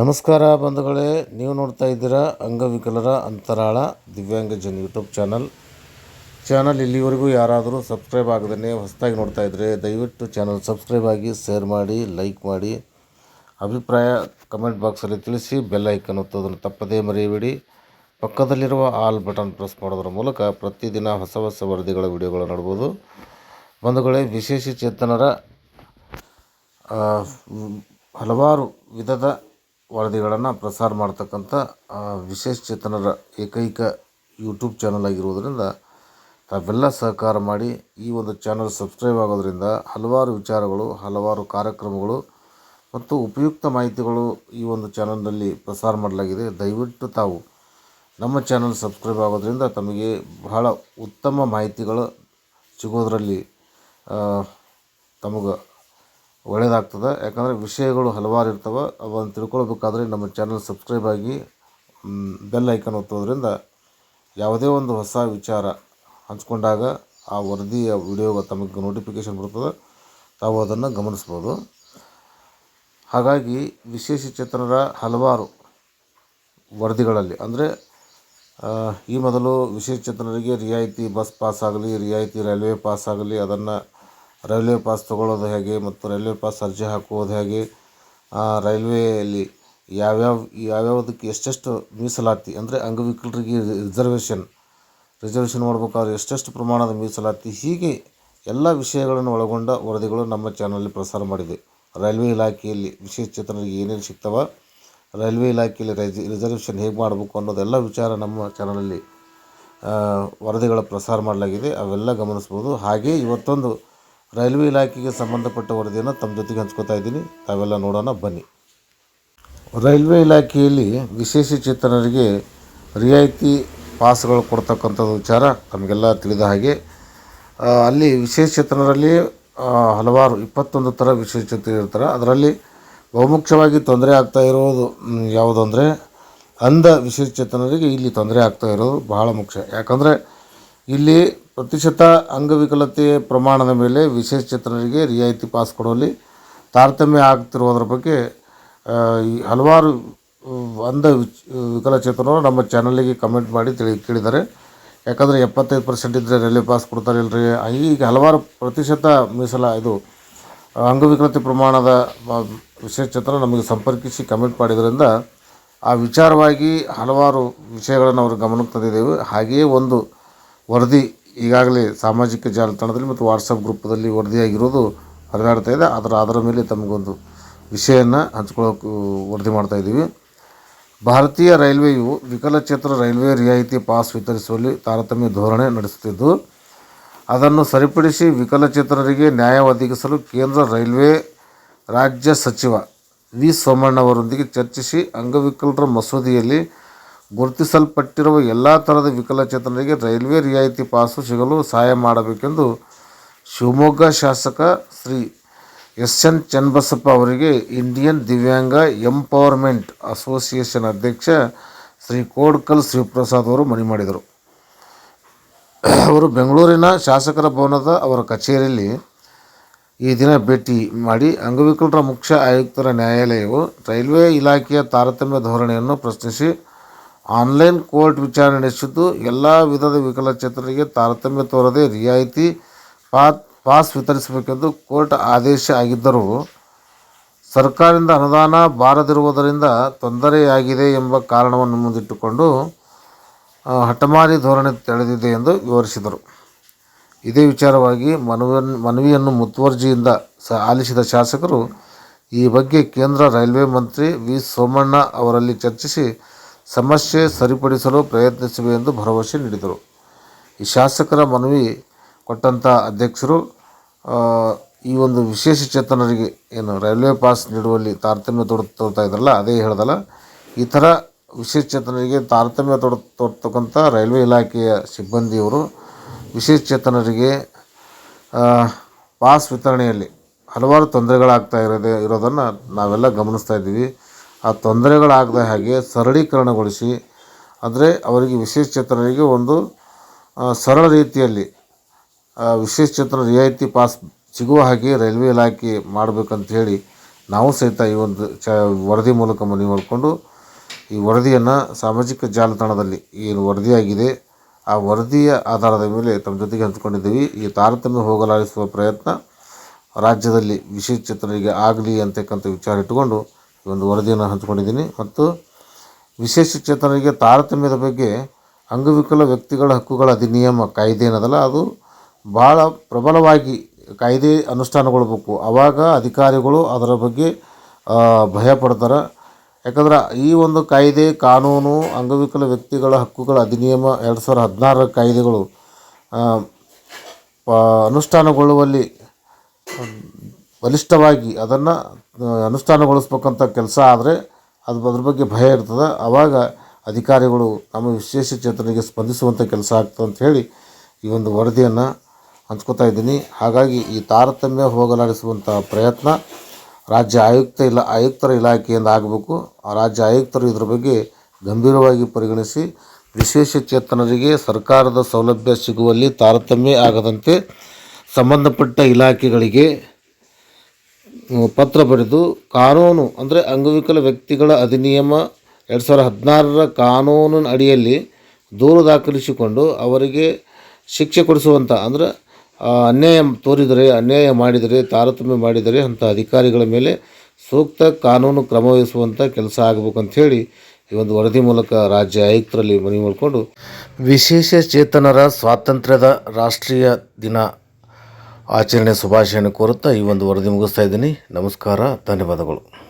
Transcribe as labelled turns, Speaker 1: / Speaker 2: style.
Speaker 1: ನಮಸ್ಕಾರ ಬಂಧುಗಳೇ, ನೀವು ನೋಡ್ತಾ ಇದ್ದೀರಾ ಅಂಗವಿಕಲರ ಅಂತರಾಳ ದಿವ್ಯಾಂಗ ಜನ್ ಯೂಟ್ಯೂಬ್ ಚಾನಲ್. ಚಾನಲ್ ಇಲ್ಲಿವರೆಗೂ ಯಾರಾದರೂ ಸಬ್ಸ್ಕ್ರೈಬ್ ಆಗದೇ ಹೊಸದಾಗಿ ನೋಡ್ತಾ ಇದ್ದರೆ ದಯವಿಟ್ಟು ಚಾನಲ್ ಸಬ್ಸ್ಕ್ರೈಬ್ ಆಗಿ, ಶೇರ್ ಮಾಡಿ, ಲೈಕ್ ಮಾಡಿ. ಅಭಿಪ್ರಾಯ ಕಮೆಂಟ್ ಬಾಕ್ಸಲ್ಲಿ ತಿಳಿಸಿ, ಬೆಲ್ ಐಕನ್ ಒತ್ತೋದನ್ನು ತಪ್ಪದೇ ಮರೆಯಬೇಡಿ. ಪಕ್ಕದಲ್ಲಿರುವ ಆಲ್ ಬಟನ್ ಪ್ರೆಸ್ ಮಾಡೋದ್ರ ಮೂಲಕ ಪ್ರತಿದಿನ ಹೊಸ ಹೊಸ ವರದಿಗಳ ವಿಡಿಯೋಗಳು ನೋಡ್ಬೋದು. ಬಂಧುಗಳೇ, ವಿಶೇಷ ಚೇತನರ ಹಲವಾರು ವಿಧದ ವರದಿಗಳನ್ನು ಪ್ರಸಾರ ಮಾಡ್ತಕ್ಕಂಥ ವಿಶೇಷ ಚೇತನರ ಏಕೈಕ ಯೂಟ್ಯೂಬ್ ಚಾನಲ್ ಆಗಿರುವುದರಿಂದ ತಾವೆಲ್ಲ ಸಹಕಾರ ಮಾಡಿ ಈ ಒಂದು ಚಾನಲ್ ಸಬ್ಸ್ಕ್ರೈಬ್ ಆಗೋದರಿಂದ ಹಲವಾರು ವಿಚಾರಗಳು, ಹಲವಾರು ಕಾರ್ಯಕ್ರಮಗಳು ಮತ್ತು ಉಪಯುಕ್ತ ಮಾಹಿತಿಗಳು ಈ ಒಂದು ಚಾನಲ್ನಲ್ಲಿ ಪ್ರಸಾರ ಮಾಡಲಾಗಿದೆ. ದಯವಿಟ್ಟು ತಾವು ನಮ್ಮ ಚಾನಲ್ ಸಬ್ಸ್ಕ್ರೈಬ್ ಆಗೋದ್ರಿಂದ ತಮಗೆ ಬಹಳ ಉತ್ತಮ ಮಾಹಿತಿಗಳು ಸಿಗೋದರಲ್ಲಿ ತಮಗೆ ಒಳ್ಳೆಯದಾಗ್ತದೆ ಯಾಕಂದರೆ ವಿಷಯಗಳು ಹಲವಾರು ಇರ್ತವೆ. ಅವನ್ನು ತಿಳ್ಕೊಳ್ಬೇಕಾದ್ರೆ ನಮ್ಮ ಚಾನಲ್ ಸಬ್ಸ್ಕ್ರೈಬ್ ಆಗಿ ಬೆಲ್ ಐಕನ್ ಒತ್ತೋದ್ರಿಂದ ಯಾವುದೇ ಒಂದು ಹೊಸ ವಿಚಾರ ಹಂಚ್ಕೊಂಡಾಗ ಆ ವರದಿಯ ವಿಡಿಯೋ ತಮಗೆ ನೋಟಿಫಿಕೇಷನ್ ಬರ್ತದೆ. ತಾವು ಅದನ್ನು ಗಮನಿಸ್ಬೋದು. ಹಾಗಾಗಿ ವಿಶೇಷ ಚೇತನರ ಹಲವಾರು ವರದಿಗಳಲ್ಲಿ, ಅಂದರೆ ಈ ಮೊದಲು ವಿಶೇಷ ಚೇತನರಿಗೆ ರಿಯಾಯಿತಿ ಬಸ್ ಪಾಸ್ ಆಗಲಿ ರಿಯಾಯಿತಿ ರೈಲ್ವೆ ಪಾಸ್ ಆಗಲಿ ಅದನ್ನು ರೈಲ್ವೆ ಪಾಸ್ ತೊಗೊಳ್ಳೋದು ಹೇಗೆ ಮತ್ತು ರೈಲ್ವೆ ಪಾಸ್ ಅರ್ಜಿ ಹಾಕುವುದು ಹೇಗೆ? ರೈಲ್ವೆಯಲ್ಲಿ ಯಾವ್ಯಾವ, ಯಾವ್ಯಾವುದಕ್ಕೆ ಎಷ್ಟೆಷ್ಟು ಮೀಸಲಾತಿ, ಅಂದರೆ ಅಂಗವಿಕಲರಿಗೆ ರಿಸರ್ವೇಷನ್ ರಿಸರ್ವೇಷನ್ ಮಾಡ್ಬೇಕಾದ್ರೆ ಎಷ್ಟೆಷ್ಟು ಪ್ರಮಾಣದ ಮೀಸಲಾತಿ, ಹೀಗೆ ಎಲ್ಲ ವಿಷಯಗಳನ್ನು ಒಳಗೊಂಡ ವರದಿಗಳು ನಮ್ಮ ಚಾನಲಲ್ಲಿ ಪ್ರಸಾರ ಮಾಡಿದೆ. ರೈಲ್ವೆ ಇಲಾಖೆಯಲ್ಲಿ ವಿಶೇಷ ಚೇತನರಿಗೆ ಏನೇನು ಸಿಗ್ತವ, ರೈಲ್ವೆ ಇಲಾಖೆಯಲ್ಲಿ ರೈಜ್, ರಿಸರ್ವೇಷನ್ ಹೇಗೆ ಮಾಡಬೇಕು ಅನ್ನೋದೆಲ್ಲ ವಿಚಾರ ನಮ್ಮ ಚಾನಲಲ್ಲಿ ವರದಿಗಳ ಪ್ರಸಾರ ಮಾಡಲಾಗಿದೆ. ಅವೆಲ್ಲ ಗಮನಿಸ್ಬೋದು. ಹಾಗೆ ಇವತ್ತೊಂದು ರೈಲ್ವೆ ಇಲಾಖೆಗೆ ಸಂಬಂಧಪಟ್ಟ ವರದಿಯನ್ನು ತಮ್ಮ ಜೊತೆಗೆ ಹಂಚ್ಕೋತಾ ಇದ್ದೀನಿ. ತಾವೆಲ್ಲ ನೋಡೋಣ, ಬನ್ನಿ. ರೈಲ್ವೆ ಇಲಾಖೆಯಲ್ಲಿ ವಿಶೇಷ ಚೇತನರಿಗೆ ರಿಯಾಯಿತಿ ಪಾಸ್ಗಳು ಕೊಡ್ತಕ್ಕಂಥದ್ದು ವಿಚಾರ ತಮಗೆಲ್ಲ ತಿಳಿದ ಹಾಗೆ ಅಲ್ಲಿ ವಿಶೇಷ ಚೇತನರಲ್ಲಿ ಹಲವಾರು, ಇಪ್ಪತ್ತೊಂದು ಥರ ವಿಶೇಷ ಚೇತನ ಇರ್ತಾರೆ. ಅದರಲ್ಲಿ ಬಹುಮುಖ್ಯವಾಗಿ ತೊಂದರೆ ಆಗ್ತಾ ಇರೋದು ಯಾವುದು ಅಂದರೆ ಅಂಧ ವಿಶೇಷ ಚೇತನರಿಗೆ ಇಲ್ಲಿ ತೊಂದರೆ ಆಗ್ತಾ ಇರೋದು ಬಹಳ ಮುಖ್ಯ. ಯಾಕಂದರೆ, ಇಲ್ಲಿ ಪ್ರತಿಶತ ಅಂಗವಿಕಲತೆ ಪ್ರಮಾಣದ ಮೇಲೆ ವಿಶೇಷ ಚೇತನರಿಗೆ ರಿಯಾಯಿತಿ ಪಾಸ್ ಕೊಡುವಲ್ಲಿ ತಾರತಮ್ಯ ಆಗ್ತಿರೋದ್ರ ಬಗ್ಗೆ ಈ ಹಲವಾರು ಅಂಧ ವಿಕಲಚೇತನರು ನಮ್ಮ ಚಾನಲಿಗೆ ಕಮೆಂಟ್ ಮಾಡಿ ತಿಳಿ, ಕೇಳಿದ್ದಾರೆ. ಯಾಕಂದರೆ ಎಪ್ಪತ್ತೈದು ಪರ್ಸೆಂಟ್ ಇದ್ದರೆ ರೈಲ್ವೆ ಪಾಸ್ ಕೊಡ್ತಾರೆ ಇಲ್ಲರಿ ಈಗ ಹಲವಾರು ಪ್ರತಿಶತ ಮೀಸಲ, ಇದು ಅಂಗವಿಕಲತೆ ಪ್ರಮಾಣದ ವಿಶೇಷ ಚೇತನ ನಮಗೆ ಸಂಪರ್ಕಿಸಿ ಕಮೆಂಟ್ ಮಾಡಿದ್ರಿಂದ ಆ ವಿಚಾರವಾಗಿ ಹಲವಾರು ವಿಷಯಗಳನ್ನು ಅವರು ಗಮನಕ್ಕೆ ತಂದಿದ್ದೇವೆ. ಹಾಗೆಯೇ ಒಂದು ವರದಿ ಈಗಾಗಲೇ ಸಾಮಾಜಿಕ ಜಾಲತಾಣದಲ್ಲಿ ಮತ್ತು ವಾಟ್ಸಪ್ ಗ್ರೂಪದಲ್ಲಿ ವರದಿಯಾಗಿರೋದು ಹರಿದಾಡ್ತಾ ಇದೆ. ಅದರ ಅದರ ಮೇಲೆ ತಮಗೊಂದು ವಿಷಯನ್ನ ಹಂಚ್ಕೊಳ್ಳೋಕೆ ವರದಿ ಮಾಡ್ತಾ ಇದ್ದೀವಿ. ಭಾರತೀಯ ರೈಲ್ವೆಯು ವಿಕಲಚೇತರ ರೈಲ್ವೆ ರಿಯಾಯಿತಿ ಪಾಸ್ ವಿತರಿಸುವಲ್ಲಿ ತಾರತಮ್ಯ ಧೋರಣೆ ನಡೆಸುತ್ತಿದ್ದು, ಅದನ್ನು ಸರಿಪಡಿಸಿ ವಿಕಲಚೇತನರಿಗೆ ನ್ಯಾಯ ಒದಗಿಸಲು ಕೇಂದ್ರ ರೈಲ್ವೆ ರಾಜ್ಯ ಸಚಿವ ವಿ ಸೋಮಣ್ಣವರೊಂದಿಗೆ ಚರ್ಚಿಸಿ ಅಂಗವಿಕಲರ ಮಸೂದೆಯಲ್ಲಿ ಗುರುತಿಸಲ್ಪಟ್ಟಿರುವ ಎಲ್ಲ ಥರದ ವಿಕಲಚೇತನರಿಗೆ ರೈಲ್ವೆ ರಿಯಾಯಿತಿ ಪಾಸು ಸಿಗಲು ಸಹಾಯ ಮಾಡಬೇಕೆಂದು ಶಿವಮೊಗ್ಗ ಶಾಸಕ ಶ್ರೀ ಎಸ್ ಎನ್ ಚನ್ನಬಸಪ್ಪ ಅವರಿಗೆ ಇಂಡಿಯನ್ ದಿವ್ಯಾಂಗ ಎಂಪವರ್ಮೆಂಟ್ ಅಸೋಸಿಯೇಷನ್ ಅಧ್ಯಕ್ಷ ಶ್ರೀ ಕೋಡ್ಕಲ್ ಶಿವಪ್ರಸಾದ್ ಅವರು ಮನವಿ ಮಾಡಿದರು. ಅವರು ಬೆಂಗಳೂರಿನ ಶಾಸಕರ ಭವನದ ಅವರ ಕಚೇರಿಯಲ್ಲಿ ಈ ದಿನ ಭೇಟಿ ಮಾಡಿ ಅಂಗವಿಕಲರ ಮುಖ್ಯ ಆಯುಕ್ತರ ನ್ಯಾಯಾಲಯವು ರೈಲ್ವೆ ಇಲಾಖೆಯ ತಾರತಮ್ಯ ಧೋರಣೆಯನ್ನು ಪ್ರಶ್ನಿಸಿ ಆನ್ಲೈನ್ ಕೋರ್ಟ್ ವಿಚಾರಣೆ ನಡೆಸಿದ್ದು, ಎಲ್ಲ ವಿಧದ ವಿಕಲಚೇತನರಿಗೆ ತಾರತಮ್ಯ ತೋರದೆ ರಿಯಾಯಿತಿ ಪಾಸ್ ವಿತರಿಸಬೇಕೆಂದು ಕೋರ್ಟ್ ಆದೇಶ ಆಗಿದ್ದರೂ, ಸರ್ಕಾರದಿಂದ ಅನುದಾನ ಬಾರದಿರುವುದರಿಂದ ತೊಂದರೆಯಾಗಿದೆ ಎಂಬ ಕಾರಣವನ್ನು ಮುಂದಿಟ್ಟುಕೊಂಡು ಹಠಮಾರಿ ಧೋರಣೆ ತಳೆದಿದೆ ಎಂದು ವಿವರಿಸಿದರು. ಇದೇ ವಿಚಾರವಾಗಿ ಮನವಿಯನ್ನು ಮನವಿಯನ್ನು ಮುತುವರ್ಜಿಯಿಂದ ಸ, ಆಲಿಸಿದ ಶಾಸಕರು, ಈ ಬಗ್ಗೆ ಕೇಂದ್ರ ರೈಲ್ವೆ ಮಂತ್ರಿ ವಿ ಸೋಮಣ್ಣ ಅವರಲ್ಲಿ ಚರ್ಚಿಸಿ ಸಮಸ್ಯೆ ಸರಿಪಡಿಸಲು ಪ್ರಯತ್ನಿಸುವೆ ಎಂದು ಭರವಸೆ ನೀಡಿದರು. ಈ ಶಾಸಕರ ಮನವಿ ಕೊಟ್ಟಂಥ ಅಧ್ಯಕ್ಷರು ಈ ಒಂದು ವಿಶೇಷ ಚೇತನರಿಗೆ ಏನು ರೈಲ್ವೆ ಪಾಸ್ ನೀಡುವಲ್ಲಿ ತಾರತಮ್ಯ ತೋರ್ ತೋರ್ತಾ ಇದ್ರಲ್ಲ, ಅದೇ ಹೇಳ್ದಲ್ಲ, ಈ ಥರ ವಿಶೇಷ ಚೇತನರಿಗೆ ತಾರತಮ್ಯ ತೋರ್, ತೋರ್ತಕ್ಕಂಥ ರೈಲ್ವೆ ಇಲಾಖೆಯ ಸಿಬ್ಬಂದಿಯವರು ವಿಶೇಷ ಚೇತನರಿಗೆ ಪಾಸ್ ವಿತರಣೆಯಲ್ಲಿ ಹಲವಾರು ತೊಂದರೆಗಳಾಗ್ತಾ ಇರೋದೇ ಇರೋದನ್ನು ನಾವೆಲ್ಲ ಗಮನಿಸ್ತಾ ಇದ್ದೀವಿ. ಆ ತೊಂದರೆಗಳಾಗದ ಹಾಗೆ ಸರಳೀಕರಣಗೊಳಿಸಿ ಅಂದರೆ ಅವರಿಗೆ ವಿಶೇಷ ಚೇತನರಿಗೆ ಒಂದು ಸರಳ ರೀತಿಯಲ್ಲಿ ವಿಶೇಷ ಚೇತನ ರಿಯಾಯಿತಿ ಪಾಸ್ ಸಿಗುವ ಹಾಗೆ ರೈಲ್ವೆ ಇಲಾಖೆ ಮಾಡಬೇಕಂತ ಹೇಳಿ ನಾವು ಸಹಿತ ಈ ಒಂದು ಚ, ವರದಿ ಮೂಲಕ ಮನವಿ ಮಾಡಿಕೊಂಡು ಈ ವರದಿಯನ್ನು ಸಾಮಾಜಿಕ ಜಾಲತಾಣದಲ್ಲಿ ಏನು ವರದಿಯಾಗಿದೆ, ಆ ವರದಿಯ ಆಧಾರದ ಮೇಲೆ ತಮ್ಮ ಜೊತೆಗೆ ಹಂಚಿಕೊಂಡಿದ್ದೀವಿ. ಈ ತಾರತಮ್ಯ ಹೋಗಲಾಡಿಸುವ ಪ್ರಯತ್ನ ರಾಜ್ಯದಲ್ಲಿ ವಿಶೇಷ ಚೇತನರಿಗೆ ಆಗಲಿ ಅಂತಕ್ಕಂಥ ವಿಚಾರ ಇಟ್ಟುಕೊಂಡು ಈ ಒಂದು ವರದಿಯನ್ನು ಹಂಚಿಕೊಂಡಿದ್ದೀನಿ. ಮತ್ತು ವಿಶೇಷಚೇತನರಿಗೆ ತಾರತಮ್ಯದ ಬಗ್ಗೆ ಅಂಗವಿಕಲ ವ್ಯಕ್ತಿಗಳ ಹಕ್ಕುಗಳ ಅಧಿನಿಯಮ ಕಾಯ್ದೆ ಏನದಲ್ಲ, ಅದು ಭಾಳ ಪ್ರಬಲವಾಗಿ ಕಾಯ್ದೆ ಅನುಷ್ಠಾನಗೊಳ್ಬೇಕು. ಆವಾಗ ಅಧಿಕಾರಿಗಳು ಅದರ ಬಗ್ಗೆ ಭಯ ಪಡ್ತಾರೆ. ಯಾಕಂದ್ರೆ ಈ ಒಂದು ಕಾಯ್ದೆ ಕಾನೂನು, ಅಂಗವಿಕಲ ವ್ಯಕ್ತಿಗಳ ಹಕ್ಕುಗಳ ಅಧಿನಿಯಮ ಎರಡು ಸಾವಿರದ ಹದಿನಾರರ ಕಾಯ್ದೆಗಳು ಅನುಷ್ಠಾನಗೊಳ್ಳುವಲ್ಲಿ ಬಲಿಷ್ಠವಾಗಿ ಅದನ್ನು ಅನುಷ್ಠಾನಗೊಳಿಸ್ಬೇಕಂತ ಕೆಲಸ ಆದರೆ ಅದು ಅದ್ರ ಬಗ್ಗೆ ಭಯ ಇರ್ತದೆ. ಆವಾಗ ಅಧಿಕಾರಿಗಳು ನಮ್ಮ ವಿಶೇಷ ಚೇತನಿಗೆ ಸ್ಪಂದಿಸುವಂಥ ಕೆಲಸ ಆಗ್ತದೆ ಅಂತ ಹೇಳಿ ಈ ಒಂದು ವರದಿಯನ್ನು ಹಂಚ್ಕೋತಾ ಇದ್ದೀನಿ. ಹಾಗಾಗಿ ಈ ತಾರತಮ್ಯ ಹೋಗಲಾಡಿಸುವಂಥ ಪ್ರಯತ್ನ ರಾಜ್ಯ ಆಯುಕ್ತ ಇಲ್ಲ ಆಯುಕ್ತರ ಇಲಾಖೆಯಿಂದ ಆಗಬೇಕು. ಆ ರಾಜ್ಯ ಆಯುಕ್ತರು ಇದ್ರ ಬಗ್ಗೆ ಗಂಭೀರವಾಗಿ ಪರಿಗಣಿಸಿ ವಿಶೇಷ ಚೇತನರಿಗೆ ಸರ್ಕಾರದ ಸೌಲಭ್ಯ ಸಿಗುವಲ್ಲಿ ತಾರತಮ್ಯ ಆಗದಂತೆ ಸಂಬಂಧಪಟ್ಟ ಇಲಾಖೆಗಳಿಗೆ ಪತ್ರ ಬರೆದು ಕಾನೂನು, ಅಂದರೆ ಅಂಗವಿಕಲ ವ್ಯಕ್ತಿಗಳ ಅಧಿನಿಯಮ ಎರಡು ಸಾವಿರ ಹದಿನಾರರ ಕಾನೂನಿನ ಅಡಿಯಲ್ಲಿ ದೂರು ದಾಖಲಿಸಿಕೊಂಡು ಅವರಿಗೆ ಶಿಕ್ಷೆ ಕೊಡಿಸುವಂಥ ಅಂದರೆ ಅನ್ಯಾಯ ತೋರಿದರೆ, ಅನ್ಯಾಯ ಮಾಡಿದರೆ, ತಾರತಮ್ಯ ಮಾಡಿದರೆ ಅಂಥ ಅಧಿಕಾರಿಗಳ ಮೇಲೆ ಸೂಕ್ತ ಕಾನೂನು ಕ್ರಮ ವಹಿಸುವಂಥ ಕೆಲಸ ಆಗಬೇಕು ಹೇಳಿ ಈ ಒಂದು ವರದಿ ಮೂಲಕ ರಾಜ್ಯ ಆಯುಕ್ತರಲ್ಲಿ ಮನವಿ ಮಾಡಿಕೊಂಡು ವಿಶೇಷ ಚೇತನರ ಸ್ವಾತಂತ್ರ್ಯದ ರಾಷ್ಟ್ರೀಯ ದಿನ. ಆಚರಣೆ ಶುಭಾಶಯನ ಕೋರುತ್ತಾ ಈ ಒಂದು ವರದಿ ಮುಗಿಸ್ತಾ ಇದ್ದೀನಿ. ನಮಸ್ಕಾರ ಧನ್ಯವಾದಗಳು.